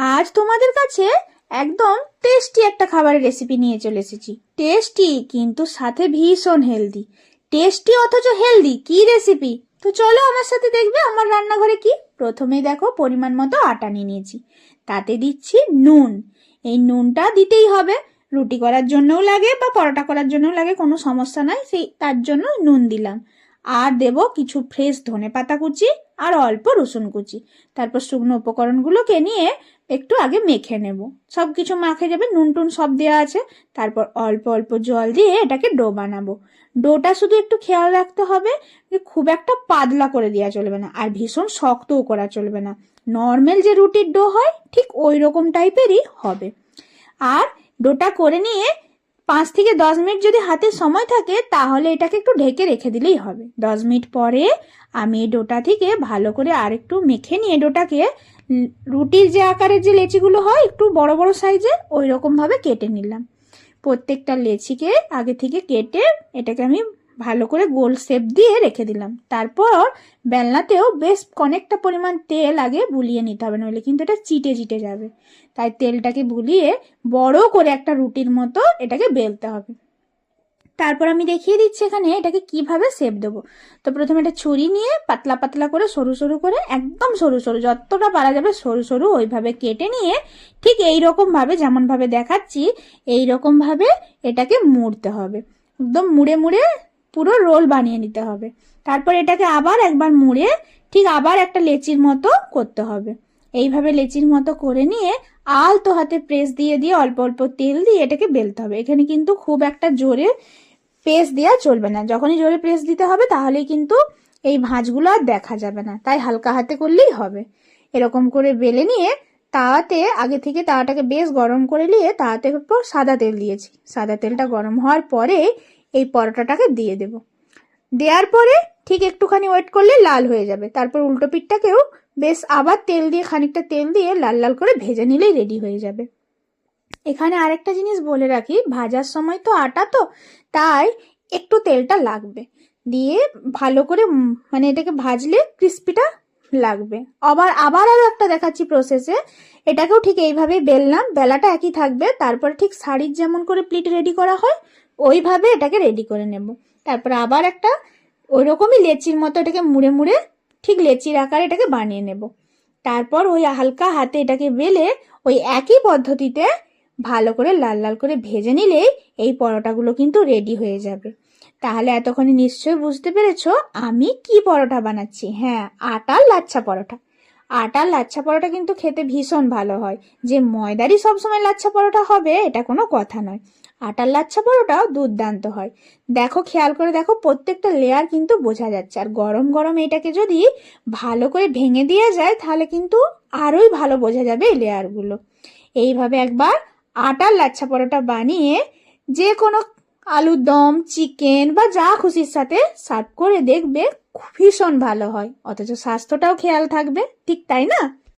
আজ তোমাদের কাছে একদম টেস্টি একটা খাবারের রেসিপি নিয়ে চলে এসেছি। টেস্টি কিন্তু সাথে ভীষণ হেলদি টেস্টি অথচ হেলদি কি রেসিপি তো চলো আমার সাথে দেখবে আমার রান্নাঘরে কি? প্রথমেই দেখো পরিমাণ মতো আটা নিয়ে নিয়েছি। তাতে দিচ্ছি নুন। এই নুনটা দিতেই হবে। রুটি করার জন্যও লাগে বা পরোটা করার জন্যও লাগে, কোনো সমস্যা নাই। সেই, তার জন্য নুন দিলাম। আর দেব কিছু ফ্রেশ ধনে পাতা কুচি আর অল্প রসুন কুচি। তারপর শুকনো উপকরণগুলোকে নিয়ে একটু আগে মেখে নেব। সব কিছু মাখে যাবে নুন টুন সব দেওয়া আছে। তারপর অল্প অল্প জল দিয়ে এটাকে ডো বানাবো। ডোটা শুধু একটু খেয়াল রাখতে হবে যে খুব একটা পাতলা করে দেওয়া চলবে না আর ভীষণ শক্তও করা চলবে না। নর্মাল যে রুটির ডো হয়, ঠিক ওই রকম টাইপেরই হবে। আর ডোটা করে নিয়ে পাঁচ থেকে দশ মিনিট যদি হাতে সময় থাকে, তাহলে এটাকে একটু ঢেকে রেখে দিলেই হবে। দশ মিনিট পরে আমি এই ডোটা থেকে ভালো করে আর একটু মেখে নিয়ে ডোটাকে রুটির যে আকারের যে লেচিগুলো হয়, একটু বড় বড় সাইজের ওই রকমভাবে কেটে নিলাম। প্রত্যেকটা লেচিকে আগে থেকে কেটে এটাকে আমি ভালো করে গোল শেপ দিয়ে রেখে দিলাম। তারপর বেলনাতেও বেশ অনেকটা পরিমাণ তেল আগে বুলিয়ে নিতে হবে, নইলে কিন্তু এটা চিটে চিটে যাবে। তাই তেলটাকে বুলিয়ে বড় করে একটা রুটির মতো এটাকে বেলতে হবে। তারপর আমি দেখিয়ে দিচ্ছি এখানে এটাকে কীভাবে শেপ দেবো। তো প্রথমে এটা ছুরি নিয়ে পাতলা পাতলা করে সরু সরু করে, একদম সরু সরু, যতটা পারা যাবে সরু সরু ওইভাবে কেটে নিয়ে ঠিক এই রকম ভাবে যেমন ভাবে দেখাচ্ছি এই রকম ভাবে এটাকে মুড়তে হবে। একদম মুড়ে মুড়ে পুরো রোল বানিয়ে নিতে হবে। তারপর এটাকে আবার একবার মুড়ে ঠিক আবার একটা লেচির মতো করতে হবে। এইভাবে লেচির মতো করে নিয়ে আলতো হাতে প্রেস দিয়ে দিয়ে অল্প অল্প তেল দিয়ে এটাকে বেলতে হবে। এখানে কিন্তু খুব একটা জোরে প্রেস দেওয়া চলবে না। যখনই জোরে প্রেস দিতে হবে তাহলেই কিন্তু এই ভাঁজগুলো আর দেখা যাবে না। তাই হালকা হাতে করলেই হবে। এরকম করে বেলে নিয়ে তাওয়াতে আগে থেকে তাওয়াটাকে বেশ গরম করে নিয়ে তাওয়াতে সাদা তেল দিয়েছি। সাদা তেলটা গরম হওয়ার পরে এই পরোটাটাকে দিয়ে দেব। দেওয়ার পরে ঠিক একটুখানি ওয়েট করলে লাল হয়ে যাবে। তারপর উল্টো পিঠটাকেও বেশ আবার তেল দিয়ে, খানিকটা তেল দিয়ে লাল লাল করে ভেজে নিলেই রেডি হয়ে যাবে। এখানে আরেকটা জিনিস বলে রাখি, ভাজার সময় তো আটা তো, তাই একটু তেলটা লাগবে। দিয়ে ভালো করে মানে এটাকে ভাজলে ক্রিস্পিটা লাগবে। আবার আবার আরও একটা দেখাচ্ছি প্রসেসে এটাকেও ঠিক এইভাবে বেললাম। বেলাটা একই থাকবে। তারপরে ঠিক শাড়ির যেমন করে প্লিট রেডি করা হয় ওইভাবে এটাকে রেডি করে নেব। তারপর আবার একটা ওই রকমই লেচির মতো এটাকে মুড়ে মুড়ে ঠিক লেচির আকারে এটাকে বানিয়ে নেব। তারপর ওই হালকা হাতে এটাকে বেলে ওই একই পদ্ধতিতে ভালো করে লাল লাল করে ভেজে নিলেই এই পরোটাগুলো কিন্তু রেডি হয়ে যাবে। তাহলে এতক্ষণে নিশ্চয়ই বুঝতে পেরেছ আমি কি পরোটা বানাচ্ছি। হ্যাঁ আটার লাচ্ছা পরোটা। আটার লাচ্ছা পরোটা কিন্তু খেতে ভীষণ ভালো হয়। যে ময়দারই সবসময় লাচ্ছা পরোটা হবে, এটা কোনো কথা নয়। আটার লাচ্ছা পরোটাও দুর্দান্ত হয়। দেখো, খেয়াল করে দেখো, প্রত্যেকটা লেয়ার কিন্তু বোঝা যাচ্ছে। আর গরম গরম এটাকে যদি ভালো করে ভেঙে দেওয়া যায়, তাহলে কিন্তু আরোই ভালো বোঝা যাবে এই লেয়ারগুলো এইভাবে একবার আটার লাচ্ছা পরোটা বানিয়ে যে কোনো আলুর দম চিকেন বা যা খুশির সাথে সার্ভ করে দেখবে ভীষণ ভালো হয়। অথচ স্বাস্থ্যটাও খেয়াল থাকবে ঠিক তাই না?